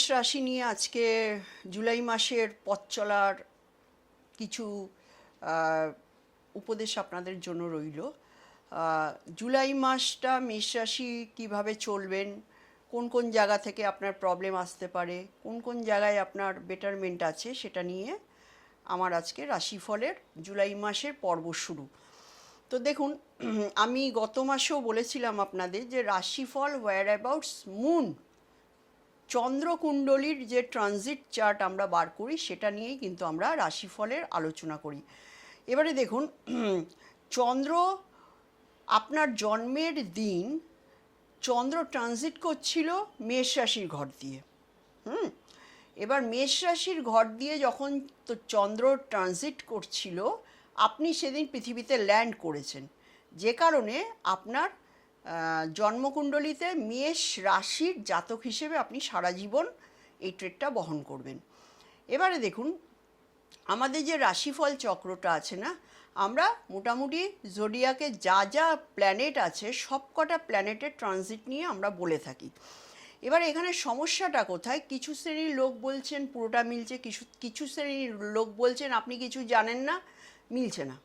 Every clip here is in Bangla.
মেষ রাশি নিয়ে আজকে জুলাই মাসের পথ চলার কিছু উপদেশ আপনাদের জন্য রইল। জুলাই মাসটা মেষ রাশি কীভাবে চলবেন, কোন কোন জায়গা থেকে আপনার প্রবলেম আসতে পারে, কোন কোন জায়গায় আপনার বেটারমেন্ট আছে সেটা নিয়ে আমার আজকে রাশিফলের জুলাই মাসের পর্ব শুরু। তো দেখুন, আমি গত মাসেও বলেছিলাম আপনাদের যে রাশিফল ওয়ার অ্যাবাউটস মুন চন্দ্রকুণ্ডলীর যে ট্রানজিট চার্ট আমরা বার করি, সেটা নিয়েই কিন্তু আমরা রাশিফলের আলোচনা করি। এবারে দেখুন, চন্দ্র আপনার জন্মের দিন, চন্দ্র ট্রানজিট করছিল মেষ রাশির ঘর দিয়ে। হুম? এবার মেষ রাশির ঘর দিয়ে যখন তো চন্দ্র ট্রানজিট করছিল, আপনি সেদিন পৃথিবীতে ল্যান্ড করেছেন। যে কারণে আপনার জন্মকুণ্ডলিতে মেষ রাশির জাতক হিসেবে আপনি সারা জীবন এই ট্রেডটা বহন করবেন। এবারে দেখুন, আমাদের যে রাশিফল চক্রটা আছে না, আমরা মোটামুটি জোডিয়াকে যা যা প্ল্যানেট আছে সব কটা প্ল্যানেটের ট্রানজিট নিয়ে আমরা বলে থাকি। এবার এখানে সমস্যাটা কোথায়? কিছু শ্রেণির লোক বলছেন, পুরোটা মিলছে, কিছু কিছু শ্রেণির লোক বলছেন, আপনি কিছু জানেন না, মিলছে না।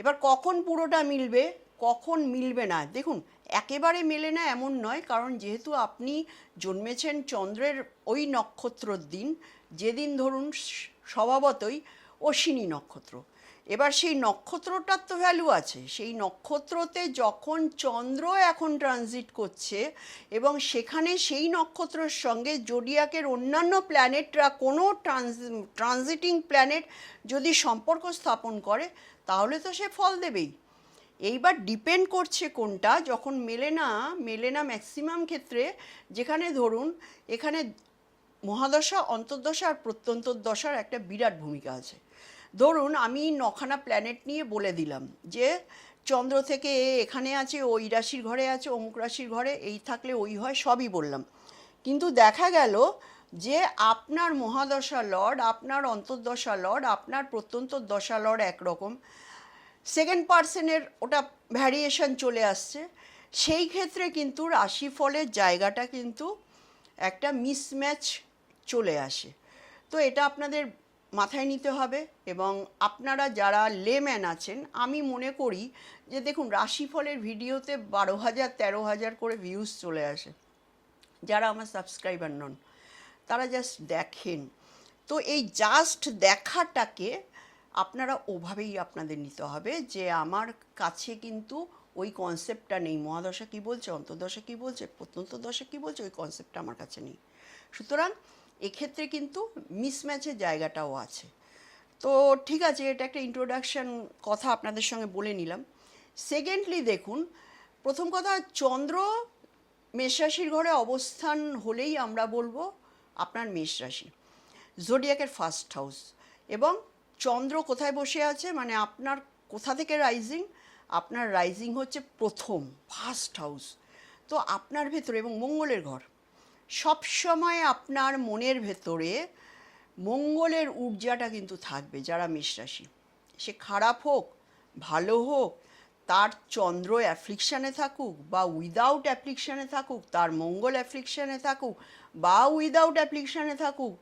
এবার কখন পুরোটা মিলবে? কখন মিলবে না? দেখুন, একেবারে মেলে না এমন নয়, কারণ যেহেতু আপনি জন্মেছেন চন্দ্রের ওই নক্ষত্রর দিন, যেদিন ধরুন স্বভাবতই অশ্বিনী নক্ষত্র। এবার সেই নক্ষত্রটার তো ভ্যালু আছে। সেই নক্ষত্রতে যখন চন্দ্র এখন ট্রানজিট করছে এবং সেখানে সেই নক্ষত্রের সঙ্গে জোডিয়াকের অন্যান্য প্ল্যানেটরা কোনো ট্রানজ ট্রানজিটিং প্ল্যানেট যদি সম্পর্ক স্থাপন করে, তাহলে তো সে ফল দেবেই। এইবার ডিপেন্ড করছে কোনটা, যখন মেলে না মেলে না ম্যাক্সিমাম ক্ষেত্রে যেখানে ধরুন, এখানে মহাদশা, অন্তর্দশা আর প্রত্যন্তর্দশার একটা বিরাট ভূমিকা আছে। ধরুন, আমি নখানা প্ল্যানেট নিয়ে বলে দিলাম যে, চন্দ্র থেকে এখানে আছে ওই রাশির ঘরে আছে, অমুক রাশির ঘরে, এই থাকলে ওই হয়, সবই বললাম। কিন্তু দেখা গেল যে, আপনার মহাদশা লর্ড, আপনার অন্তর্দশা লর্ড, আপনার প্রত্যন্ত দশা লর্ড একরকম। সেকেন্ড পার্সনের ওটা ভ্যারিয়েশন চলে আসছে। সেই ক্ষেত্রে কিন্তু রাশিফলের জায়গাটা কিন্তু একটা মিসম্যাচ চলে আসে। তো এটা আপনাদের মাথায় নিতে হবে এবং আপনারা যারা লেম্যান আছেন, আমি মনে করি যে দেখুন, রাশিফলের ভিডিওতে বারো হাজার, তেরো হাজার করে ভিউজ চলে আসে। যারা আমার সাবস্ক্রাইবার নন, তারা জাস্ট দেখেন। তো এই জাস্ট দেখাটাকে আপনারা ওভাবেই আপনাদের নিতে হবে যে আমার কাছে কিন্তু ওই কনসেপ্টটা নেই। মহাদশা কী বলছে? অন্তর্দশা কী বলছে? প্রত্যন্ত দশা কী বলছে? ওই কনসেপ্টটা আমার কাছে নেই। সুতরাং এক্ষেত্রে কিন্তু মিসম্যাচের জায়গাটাও আছে। তো ঠিক আছে, এটা একটা ইন্ট্রোডাকশন কথা আপনাদের সঙ্গে বলে নিলাম। সেকেন্ডলি দেখুন, প্রথম কথা, চন্দ্র মেষরাশির ঘরে অবস্থান হলেই আমরা বলব আপনার মেষরাশি জোডিয়াকের ফার্স্ট হাউস এবং চন্দ্র কোথায় বসে আছে? মানে আপনার কোথা থেকে রাইজিং আপনার রাইজিং হচ্ছে প্রথম ফার্স্ট হাউস তো আপনার ভেতরে এবং মঙ্গলের ঘর। সবসময় আপনার মনের ভেতরে মঙ্গলের ঊর্জাটা কিন্তু থাকবে, যারা মেষ রাশি। সে খারাপ হোক, ভালো হোক, তার চন্দ্র অ্যাফ্লিকশানে থাকুক বা উইদাউট অ্যাপ্লিকশানে থাকুক, তার মঙ্গল অ্যাফ্লিকশানে থাকুক বা উইদাউট অ্যাপ্লিকশানে থাকুক,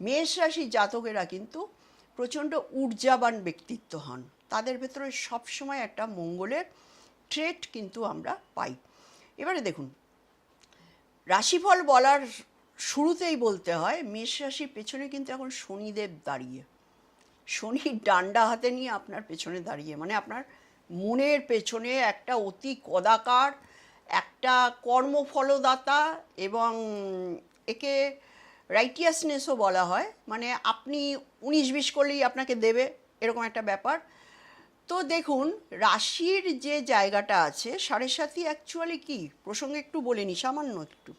মেষ রাশির জাতকেরা কিন্তু প্রচণ্ড ঊর্জাবান ব্যক্তিত্ব হন। তাদের ভেতরে সবসময় একটা মঙ্গলের ট্রেট কিন্তু আমরা পাই। এবারে দেখুন, রাশিফল বলার শুরুতেই বলতে হয়, মেষ রাশির পেছনে কিন্তু এখন শনিদেব দাঁড়িয়ে। শনির ডান্ডা হাতে নিয়ে আপনার পেছনে দাঁড়িয়ে মানে আপনার মনের পেছনে একটা অতি কদাকার, একটা কর্মফলদাতা এবং একে রাইটিয়াসনেসও বলা হয়। মানে আপনি উনিশ বিশ করলেই আপনাকে দেবে, এরকম একটা ব্যাপার। তো দেখুন, রাশির যে জায়গাটা আছে, সাড়ে সাথী অ্যাকচুয়ালি কি? প্রসঙ্গে একটু বলে নি, সামান্য একটু।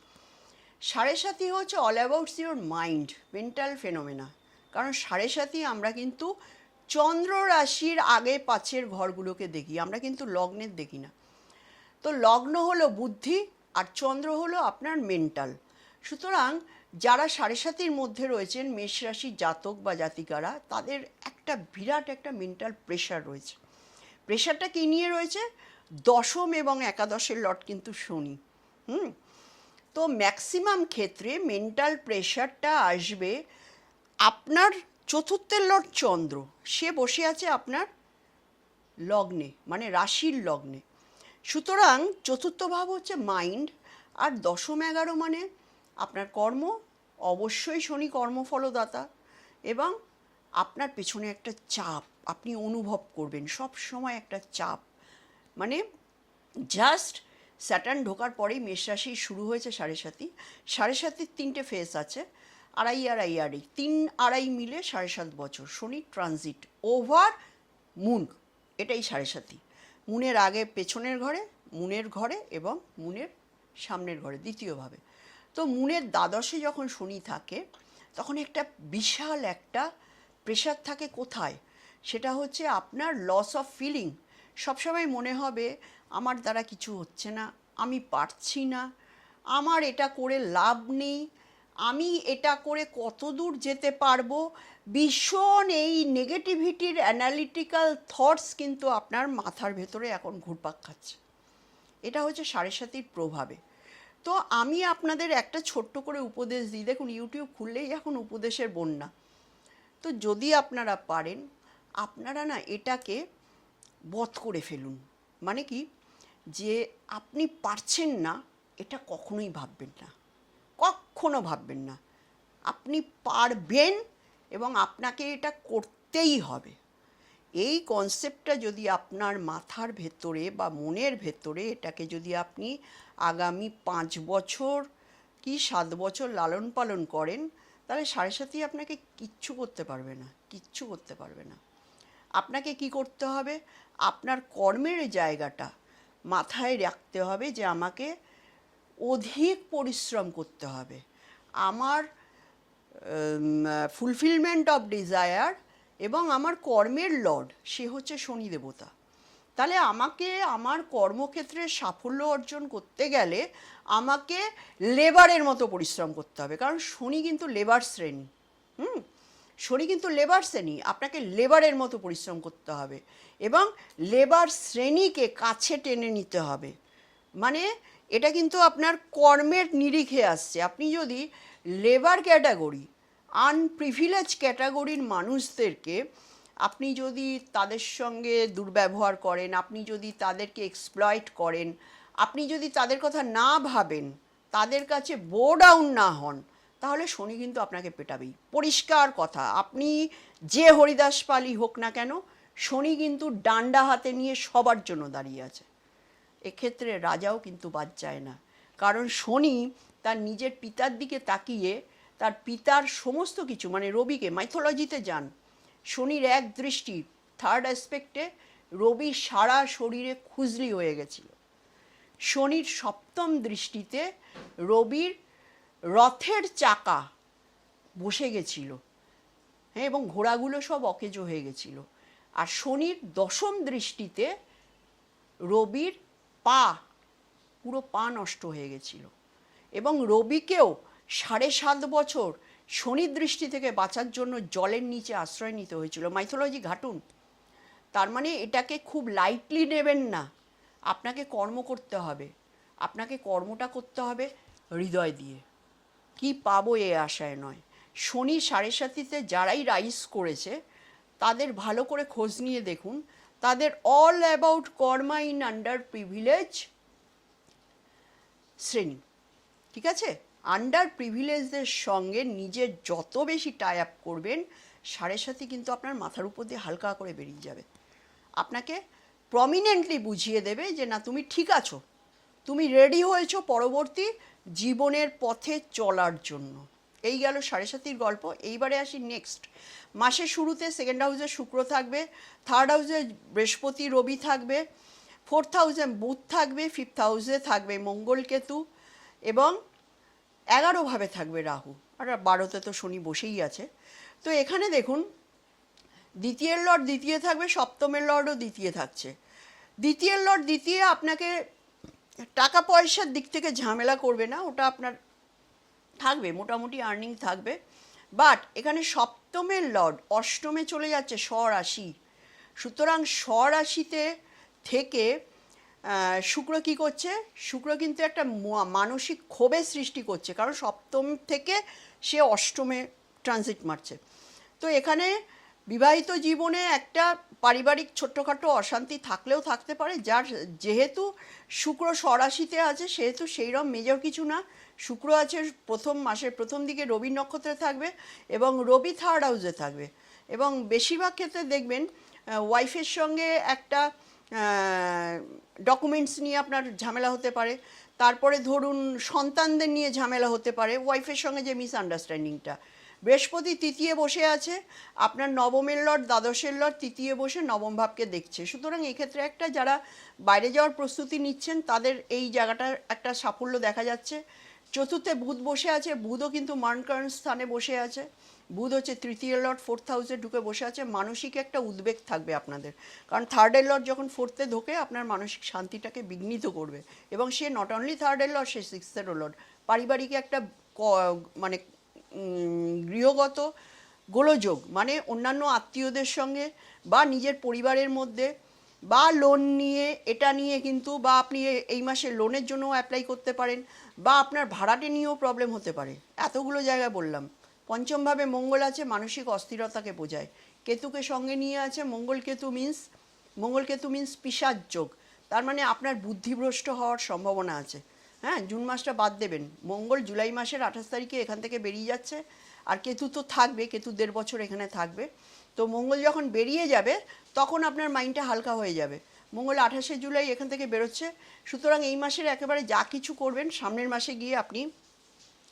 সাড়ে সাথী হচ্ছে all abouts your mind mental phenomena কারণ সাড়ে সাথী আমরা কিন্তু চন্দ্র রাশির আগে পাঁচের ঘরগুলোকে দেখি, আমরা কিন্তু লগ্নের দেখি না। তো লগ্ন হলো বুদ্ধি আর চন্দ্র হলো আপনার মেন্টাল সুতরাং যারা সাড়ে সাতির মধ্যে রয়েছেন মেষ রাশির জাতক বা জাতিকারা, তাদের একটা বিরাট একটা মেন্টাল প্রেশার রয়েছে। প্রেশারটা কী নিয়ে রয়েছে? দশম এবং একাদশের লট কিন্তু শনি। হুম? তো ম্যাক্সিমাম ক্ষেত্রে মেন্টাল প্রেশারটা আসবে আপনার চতুর্থের লট চন্দ্র। সে বসে আছে আপনার লগ্নে মানে রাশির লগ্নে। সুতরাং চতুর্থ ভাব হচ্ছে মাইন্ড আর দশম এগারো মানে আপনার কর্ম, অবশ্যই শনি কর্মফলদাতা এবং আপনার পেছনে একটা চাপ, আপনি অনুভব করবেন, সব সময় একটা চাপ। মানে জাস্ট স্যাটার্ন ঢোকার পরেই মেষ রাশি শুরু হয়েছে সাড়ে সাতি সাড়ে সাতির তিনটে ফেস আছে, আড়াই আড়াই আড়াই, তিন আড়াই মিলে সাড়ে সাত বছর, শনি ট্রানজিট ওভার মুন এটাই সাড়ে সাতি মুনের আগে পেছনের ঘরে, মুনের ঘরে এবং মুনের সামনের ঘরে, দ্বিতীয়ভাবে। তো মুনের দ্বাদশে যখন শনি থাকে, তখন একটা বিশাল একটা প্রেশার থাকে কোথায়? সেটা হচ্ছে আপনার লস অফ ফিলিং সবসময় মনে হবে, আমার দ্বারা কিছু হচ্ছে না, আমি পারছি না, আমার এটা করে লাভ নেই, আমি এটা করে কত দূর যেতে পারব? ভীষণ এই নেগেটিভিটির অ্যানালিটিক্যাল থটস কিন্তু আপনার মাথার ভেতরে এখন ঘুরপাক খাচ্ছে। এটা হচ্ছে সাড়ে সাতির প্রভাবে। তো আমি আপনাদের একটা ছোট্ট করে উপদেশ দিই। দেখুন ইউটিউব খুললেই এখন উপদেশের বন্যা। তো যদি আপনারা পারেন, আপনারা না এটাকে বধ করে ফেলুন। মানে কি? যে আপনি পারছেন না, এটা কখনোই ভাববেন না। কখনো ভাববেন না। আপনি পারবেন এবং আপনাকে এটা করতেই হবে। এই কনসেপ্টটা যদি আপনার মাথার ভেতরে বা মনের ভেতরে এটাকে যদি আপনি আগামী পাঁচ বছর কি সাত বছর লালন পালন করেন, তাহলে সাড়ে সাথেই আপনাকে কিচ্ছু করতে পারবে না, কিচ্ছু করতে পারবে না। আপনাকে কি করতে হবে? আপনার কর্মের জায়গাটা মাথায় রাখতে হবে যে আমাকে অধিক পরিশ্রম করতে হবে। আমার ফুলফিলমেন্ট অফ ডিজায়ার এবং আমার কর্মের লর্ড, সে হচ্ছে শনি দেবতা। তাহলে আমাকে আমার কর্মক্ষেত্রে সাফল্য অর্জন করতে গেলে আমাকে লেবারের মতো পরিশ্রম করতে হবে। কারণ শনি কিন্তু লেবার শ্রেণি, হুম? শনি কিন্তু লেবার শ্রেণি, আপনাকে লেবারের মতো পরিশ্রম করতে হবে এবং লেবার শ্রেণীকে কাছে টেনে নিতে হবে। মানে এটা কিন্তু আপনার কর্মের নিরিখে আসছে। আপনি যদি লেবার ক্যাটাগরি আনপ্রিভিলেজ ক্যাটাগরির মানুষদেরকে আপনি যদি তাদের সঙ্গে দুর্ব্যবহার করেন, আপনি যদি তাদেরকে এক্সপ্লয়েট করেন, আপনি যদি তাদের কথা না ভাবেন, তাদের কাছে বো ডাউন না হন, তাহলে শনি কিন্তু আপনাকে পেটাবেই। পরিষ্কার কথা, আপনি যে হরিদাস পালি হোক না কেন, শনি কিন্তু ডান্ডা হাতে নিয়ে সবার জন্য দাঁড়িয়ে আছে। এক্ষেত্রে রাজাও কিন্তু বাদ যায় না। কারণ শনি তার নিজের পিতার দিকে তাকিয়ে তার পিতার সমস্ত কিছু মানে রবিকে মাইথোলজিতে যান। শনির এক দৃষ্টি থার্ড অ্যাসপেক্টে রবি সারা শরীরে খুজলি হয়ে গেছিল। শনির সপ্তম দৃষ্টিতে রবির রথের চাকা বসে গেছিল হ্যাঁ এবং ঘোড়াগুলো সব অকেজ হয়ে গেছিল। আর শনির দশম দৃষ্টিতে রবির পা, পুরো পা নষ্ট হয়ে গেছিল। এবং রবিকেও সাড়ে সাত বছর শনির দৃষ্টি থেকে বাঁচার জন্য জলের নিচে আশ্রয় নিতে হয়েছিল। মাইথোলজি ঘাটুন। তার মানে এটাকে খুব লাইটলি নেবেন না। আপনাকে কর্ম করতে হবে। আপনাকে কর্মটা করতে হবে হৃদয় দিয়ে। কি পাবো এ আশায় নয়। শনি সাড়ে সাতিতে যারাই রাইস করেছে, তাদের ভালো করে খোঁজ নিয়ে দেখুন। তাদের all about karma in under privilege শ্রেণি। ঠিক আছে? আন্ডার প্রিভিলেজদের সঙ্গে নিজের যত বেশি টাই আপ করবেন, সাড়ে সাথে কিন্তু আপনার মাথার উপর দিয়ে হালকা করে বেরিয়ে যাবে। আপনাকে প্রমিনেন্টলি বুঝিয়ে দেবে যে, না, তুমি ঠিক আছো। তুমি রেডি হয়েছো পরবর্তী জীবনের পথে চলার জন্য। এই গেল সাড়ে সাতির গল্প। এইবারে আসি নেক্সট মাসের শুরুতে সেকেন্ড হাউসে শুক্র থাকবে থার্ড হাউসে বৃহস্পতি, রবি থাকবে ফোর্থ হাউসে বুধ থাকবে ফিফথ হাউসে থাকবে মঙ্গল কেতু এবং এগারোভাবে থাকবে রাহু। আর বারোতে তো শনি বসেই আছে। তো এখানে দেখুন, দ্বিতীয়ের লর্ড দ্বিতীয় থাকবে, সপ্তমের লর্ডও দ্বিতীয় থাকছে। দ্বিতীয়ের লর্ড দ্বিতীয় আপনাকে টাকা পয়সার দিক থেকে ঝামেলা করবে না, ওটা আপনার থাকবে, মোটামুটি আর্নিং থাকবে। বাট এখানে সপ্তমের লর্ড, অষ্টমে চলে যাচ্ছে স্বরাশি। সুতরাং স্বরাশিতে থেকে শুক্র কি করছে? শুক্র কিন্তু একটা মানসিক ক্ষোভের সৃষ্টি করছে, কারণ সপ্তম থেকে সে অষ্টমে ট্রানজিট মারছে। তো এখানে বিবাহিত জীবনে একটা পারিবারিক ছোট্টখাটো অশান্তি থাকলেও থাকতে পারে, যার যেহেতু শুক্র স্বরাশিতে আছে, সেহেতু সেইরকম মেজর কিছু না। শুক্র আছে প্রথম মাসের প্রথম দিকে রবি নক্ষত্রে থাকবে এবং রবি থার্ড হাউসে থাকবে। এবং বেশিরভাগ ক্ষেত্রে দেখবেন ওয়াইফের সঙ্গে একটা ডকুমেন্টস নিয়ে আপনার ঝামেলা হতে পারে। তারপরে ধরুন সন্তানদের নিয়ে ঝামেলা হতে পারে ওয়াইফের সঙ্গে যে মিসআন্ডারস্ট্যান্ডিংটা বৃহস্পতি তৃতীয় বসে আছে, আপনার নবমের লট দ্বাদশের লট তৃতীয় বসে নবম ভাবকে দেখছে। সুতরাং এক্ষেত্রে একটা যারা বাইরে যাওয়ার প্রস্তুতি নিচ্ছেন, তাদের এই জায়গাটার একটা সাফল্য দেখা যাচ্ছে। চতুর্থে বুধ বসে আছে, বুধও কিন্তু মার্নকারণ স্থানে বসে আছে। বুধ হচ্ছে তৃতীয় লট ফোর্থ হাউসে ঢুকে বসে আছে। মানসিক একটা উদ্বেগ থাকবে আপনাদের। কারণ থার্ডের লট যখন ফোর্থে ঢোকে, আপনার মানসিক শান্তিটাকে বিঘ্নিত করবে। এবং সে নট অনলি থার্ডের লট সে সিক্সথেরও লট পারিবারিক একটা মানে গৃহগত গোলযোগ মানে অন্যান্য আত্মীয়দের সঙ্গে বা নিজের পরিবারের মধ্যে বা লোন নিয়ে, এটা নিয়ে কিন্তু বা আপনি এই মাসে লোনের জন্য অ্যাপ্লাই করতে পারেন বা আপনার ভাড়াটে নিয়েও প্রবলেম হতে পারে। এতগুলো জায়গা বললাম। পঞ্চমভাবে মঙ্গল আছে, মানসিক অস্থিরতাকে বোঝায়। কেতুকে সঙ্গে নিয়ে আছে মঙ্গল কেতু মিন্স মঙ্গল কেতু মিন্স পিসাজ যোগ। তার মানে আপনার বুদ্ধিভ্রষ্ট হওয়ার সম্ভাবনা আছে। হ্যাঁ জুন মাসটা বাদ দেবেন। মঙ্গল জুলাই মাসের আঠাশ তারিখে এখান থেকে বেরিয়ে যাচ্ছে। আর কেতু তো থাকবে, কেতু দেড় বছর এখানে থাকবে। তো মঙ্গল যখন বেরিয়ে যাবে, তখন আপনার মাইন্ডটা হালকা হয়ে যাবে। মঙ্গল আঠাশে জুলাই এখান থেকে বেরোচ্ছে। সুতরাং এই মাসের একেবারে যা কিছু করবেন, সামনের মাসে গিয়ে আপনি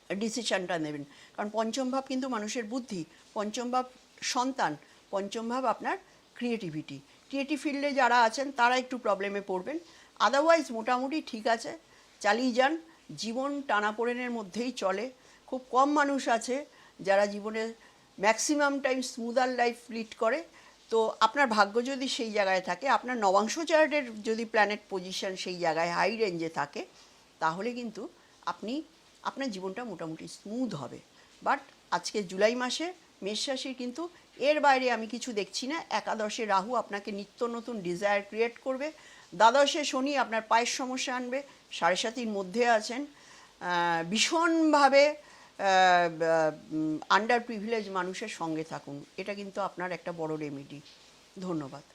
ডিসিশনটা নেবেন। কারণ পঞ্চম ভাব কিন্তু মানুষের বুদ্ধি, পঞ্চম ভাব সন্তান, পঞ্চম ভাব আপনার ক্রিয়েটিভিটি ক্রিয়েটিভ ফিল্ডে যারা আছেন, তারা একটু প্রবলেমে পড়বেন। আদারওয়াইজ মোটামুটি ঠিক আছে, চালিয়ে যান। জীবন টানাপোড়েনের মধ্যেই চলে। খুব কম মানুষ আছে যারা জীবনে maximum time smoother life lead করে। তো আপনার ভাগ্য যদি সেই জায়গায় থাকে, আপনার নবাংশ চার্টের যদি প্ল্যানেট পজিশন সেই জায়গায় হাই রেঞ্জে থাকে, তাহলে কিন্তু আপনি আপনার জীবনটা মোটামুটি স্মুথ হবে। বাট আজকে জুলাই মাসে মেষ রাশির কিন্তু এর বাইরে আমি কিছু দেখছি না। একাদশে রাহু আপনাকে নিত্য নতুন ডিজায়ার ক্রিয়েট করবে। দ্বাদশে শনি আপনার পায়ের সমস্যা আনবে, সাড়ে সাতির মধ্যে আছেন। ভীষণভাবে আন্ডার প্রিভিলেজ মানুষের সঙ্গে থাকুন। এটা কিন্তু আপনার একটা বড় রেমেডি ধন্যবাদ।